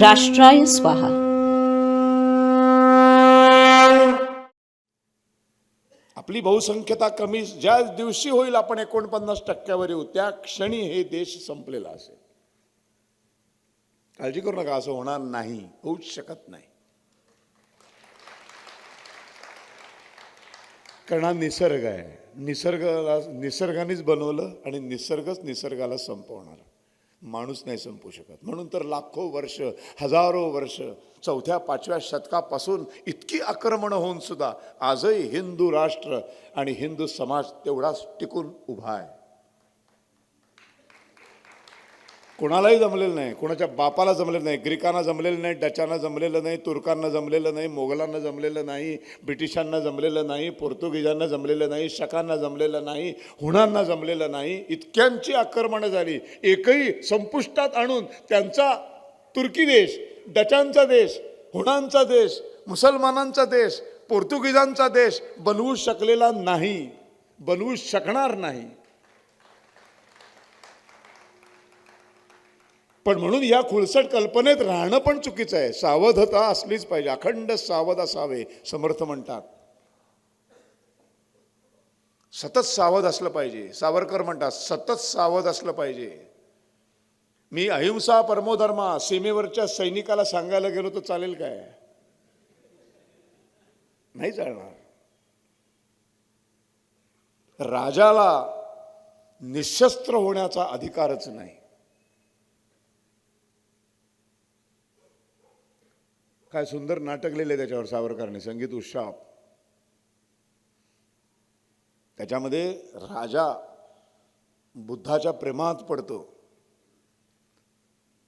राष्ट्राय स्वाहा. आपली बहुसंख्यता कमी ज्या दिवशी होईल आपण एकोणपन्नास टक्क्यावर येऊ त्या क्षणी हे देश संपलेला असेल. काळजी करू नका असं होणार नाही होऊच शकत नाही. कारण हा निसर्ग आहे. निसर्गाला निसर्गानेच बनवलं आणि निसर्गच निसर्गाला संपवणार. माणूस नाही संपू शकत. म्हणून तर लाखो वर्ष हजारो वर्ष चौथ्या पाचव्या शतकापासून इतकी आक्रमणं होऊन सुद्धा आजही हिंदू राष्ट्र आणि हिंदू समाज तेवढाच टिकून उभा आहे. कोणालाही जमलेलं नाही. कोणाच्या बापाला जमलेलं नाही. ग्रीकांना जमलेलं नाही डचांना जमलेलं नाही तुर्कांना जमलेलं नाही मोगलांना जमलेलं नाही ब्रिटिशांना जमलेलं नाही पोर्तुगीजांना जमलेलं नाही शकांना जमलेलं नाही हुणांना जमलेलं नाही. इतक्यांची आक्रमणं झाली. एकही संपुष्टात आणून त्यांचा तुर्की देश डचांचा देश हुणांचा देश मुसलमानांचा देश पोर्तुगीजांचा देश बनवू शकलेला नाही. बनवू शकणार नाही. पण म्हणून या खुळसट कल्पनेत राहणं पण चुकीचं आहे. सावधता असलीच पाहिजे. अखंड सावध असावे समर्थ म्हणतात. सतत सावध असलं पाहिजे. सावरकर म्हणतात सतत सावध असलं पाहिजे. मी अहिंसा परमोधर्मा सीमेवरच्या सैनिकाला सांगायला गेलो तर चालेल काय? नाही चालणार. राजाला निशस्त्र होण्याचा अधिकारच नाही. काय सुंदर नाटक लिहिले त्याच्यावर सावरकरने. संगीत उत्साह. त्याच्यामध्ये राजा बुद्धाच्या प्रेमात पडतो.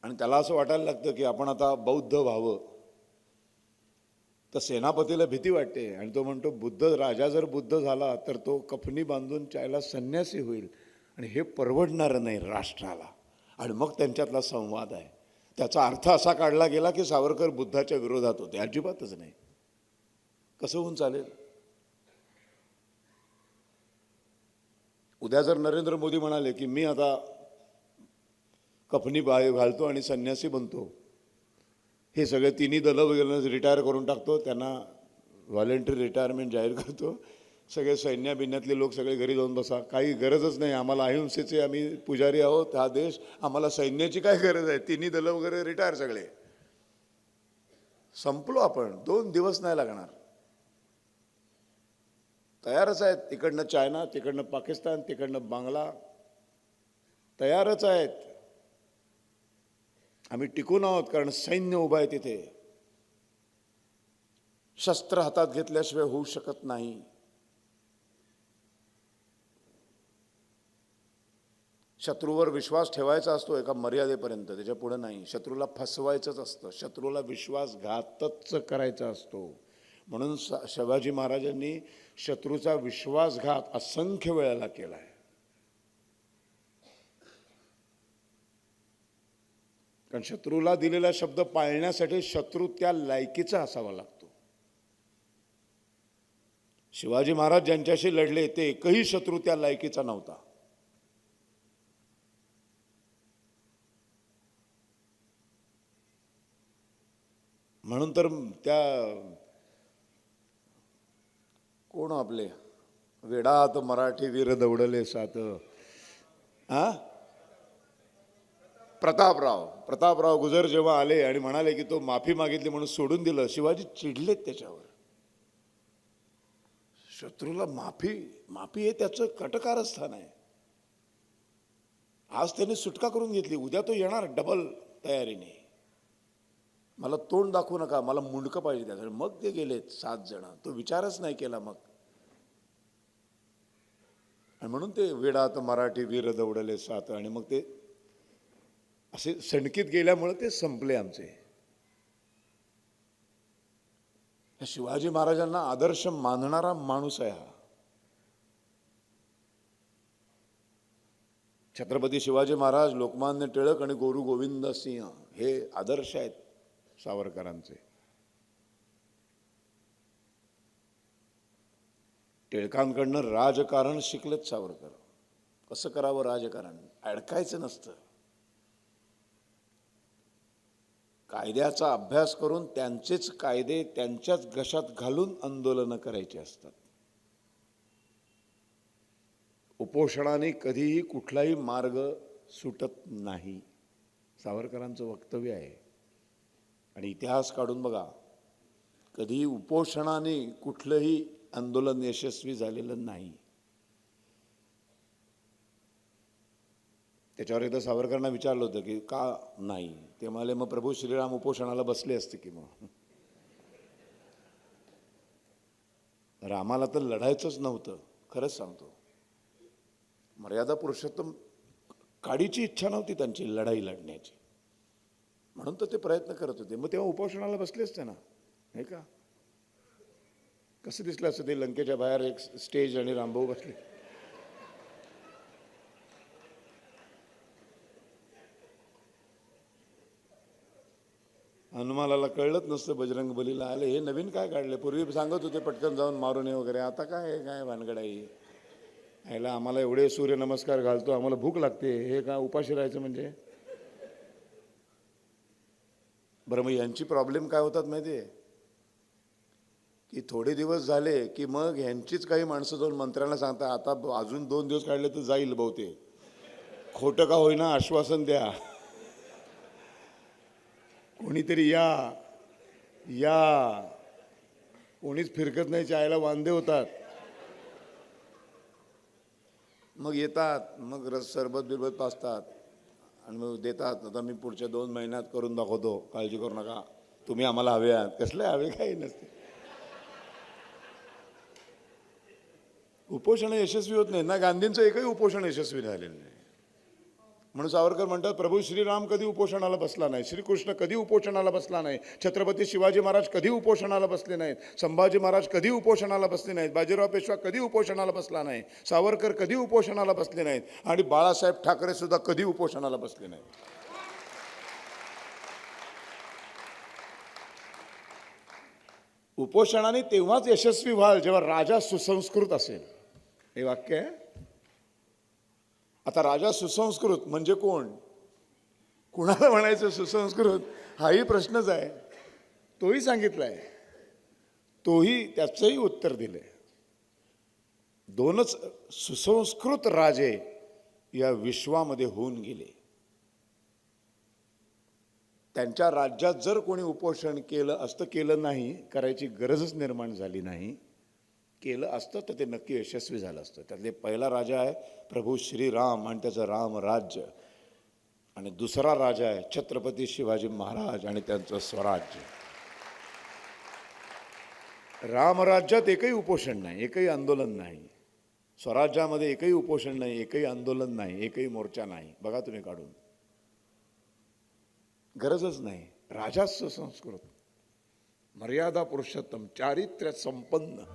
आणि त्याला असं वाटायला लागतं की आपण आता बौद्ध व्हावं. तर सेनापतीला भीती वाटते आणि तो म्हणतो बुद्ध राजा जर बुद्ध झाला तर तो कफनी बांधून चायला संन्यासी होईल. आणि हे परवडणारं नाही राष्ट्राला. आणि मग त्यांच्यातला संवाद आहे. त्याचा अर्थ असा काढला गेला की सावरकर बुद्धाच्या विरोधात होते. अजिबातच नाही. कसं होऊन चालेल? उद्या जर नरेंद्र मोदी म्हणाले की मी आता कफनी बाय घालतो आणि संन्यासी बनतो हे सगळे तिन्ही दलं वगैरे रिटायर करून टाकतो त्यांना व्हॉलेंटरी रिटायरमेंट जाहीर करतो सगळे सैन्य बिन्यातले लोक सगळे घरी जाऊन बसा. काही गरजच नाही. आम्हाला अहिंसेचे आम्ही पुजारी आहोत. हा देश आम्हाला सैन्याची काय गरज आहे? तिन्ही दलं वगैरे रिटायर सगळे. संपलो आपण. दोन दिवस नाही लागणार. तयारच आहेत. तिकडनं चायना तिकडनं पाकिस्तान तिकडनं बांगला. तयारच आहेत. आम्ही टिकून आहोत कारण सैन्य उभं आहे तिथे. शस्त्र हातात घेतल्याशिवाय होऊ शकत नाही. शत्रूवर विश्वास ठेवायचा असतो एका मर्यादेपर्यंत. त्याच्या पुढे नाही. शत्रूला फसवायचंच असतं. शत्रूला विश्वासघातच करायचा असतो. म्हणून स- शिवाजी महाराजांनी शत्रूचा विश्वासघात असंख्य वेळेला केला आहे. कारण शत्रूला दिलेला शब्द पाळण्यासाठी शत्रू त्या लायकीचा असावा लागतो. शिवाजी महाराज ज्यांच्याशी लढले ते एकही शत्रू त्या लायकीचा नव्हता. म्हणून तर त्या कोण आपले? वेडात मराठी वीर दौडले सात. हा प्रतापराव. प्रतापराव गुजर जेव्हा आले आणि म्हणाले की तो माफी मागितली म्हणून सोडून दिलं शिवाजी चिडलेत त्याच्यावर. शत्रूला माफी माफी हे त्याचं कटकारस्थान आहे. आज त्याने सुटका करून घेतली उद्या तो येणार डबल तयारीने. मला तोंड दाखवू नका मला मुंडकं पाहिजे त्यासाठी. मग ते गेलेत सात जण. तो विचारच नाही केला मग. आणि म्हणून ते वेडात मराठी वीर दौडले सात. आणि मग ते असे सणकीत गेल्यामुळे ते संपले आमचे. शिवाजी महाराजांना आदर्श मानणारा माणूस आहे हा. छत्रपती शिवाजी महाराज लोकमान्य टिळक आणि गोरू गोविंद सिंह हे आदर्श आहेत. सावरकरांचे. टिळकांकडनं राजकारण शिकलेत सावरकर. कसं करावं राजकारण? अडकायचं नसतं. कायद्याचा अभ्यास करून त्यांचेच कायदे त्यांच्याच घशात घालून आंदोलनं करायची असतात. उपोषणाने कधीही कुठलाही मार्ग सुटत नाही. सावरकरांचं वक्तव्य आहे. आणि इतिहास काढून बघा. कधीही उपोषणाने कुठलंही आंदोलन यशस्वी झालेलं नाही. त्याच्यावर एकदा सावरकरांना विचारलं होतं की का नाही? ते म्हणाले मग प्रभू श्रीराम उपोषणाला बसले असते की मग? रामाला तर लढायचंच नव्हतं खरंच सांगतो. मर्यादा पुरुषोत्तम काडीची इच्छा नव्हती त्यांची लढाई लढण्याची. म्हणून तर ते प्रयत्न करत होते. मग तेव्हा उपोषणाला बसले असते ना. हे का? कसं दिसलं असं ते लंकेच्या बाहेर एक स्टेज आणि रामभाऊ बसले? हनुमानाला कळलंच नसतं बजरंग बलीला आले. हे नवीन काय काढले? पूर्वी सांगत होते पटकन जाऊन मारून ये वगैरे. आता काय काय भानगडाई? यायला आम्हाला एवढे सूर्यनमस्कार घालतो आम्हाला भूक लागते. हे का उपाशी राहायचं म्हणजे? बरं मग यांची प्रॉब्लेम काय होतात माहिती आहे की थोडे दिवस झाले की मग ह्यांचीच काही माणसं जाऊन मंत्र्यांना सांगतात आता अजून दोन दिवस काढले तर जाईल बहुतेक. खोटं का होईना आश्वासन द्या. कोणीतरी या या. कोणीच फिरकत नाही चायला वांदे होतात. मग येतात मग रस सरबत बिरबत पाचतात आणि मग देतात. आता मी पुढच्या दोन महिन्यात करून दाखवतो. काळजी करू नका. तुम्ही आम्हाला हवे आहात. कसले हवे काही नसते. उपोषण यशस्वी होत नाही ना. गांधींचं एकही उपोषण यशस्वी झालेलं नाही. म्हणून सावरकर म्हणतात प्रभू श्रीराम कधी उपोषणाला बसला नाही? श्रीकृष्ण कधी उपोषणाला बसला नाही? छत्रपती शिवाजी महाराज कधी उपोषणाला बसले नाहीत? संभाजी महाराज कधी उपोषणाला बसले नाहीत? बाजीराव पेशवा कधी उपोषणाला बसला नाही? सावरकर कधी उपोषणाला बसले नाहीत? आणि बाळासाहेब ठाकरे सुद्धा कधी उपोषणाला बसले नाहीत? उपोषणाने तेव्हाच यशस्वी व्हाल जेव्हा राजा सुसंस्कृत असेल. हे वाक्य आहे? आता राजा सुसंस्कृत म्हणजे कोण? कुणाला म्हणायचं सुसंस्कृत? हाही प्रश्नच आहे. तोही सांगितला आहे तोही त्याचंही उत्तर दिलंय. दोनच सुसंस्कृत राजे या विश्वामध्ये होऊन गेले. त्यांच्या राज्यात जर कोणी उपोषण केलं असतं केलं नाही करायची गरजच निर्माण झाली नाही केलं असतं तर ते नक्की यशस्वी झालं असतं. त्यातले पहिला राजा आहे प्रभू श्रीराम आणि त्याचं राम राज्य. आणि दुसरा राजा आहे छत्रपती शिवाजी महाराज आणि त्यांचं स्वराज्य. रामराज्यात एकही उपोषण नाही एकही आंदोलन नाही. स्वराज्यामध्ये एकही उपोषण नाही एकही आंदोलन नाही एकही मोर्चा नाही. बघा तुम्ही काढून. गरजच नाही. राजा सुसंस्कृत मर्यादा पुरुषोत्तम चारित्र्य संपन्न.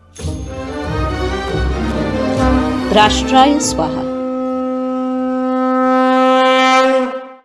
राष्ट्राय स्वाहा.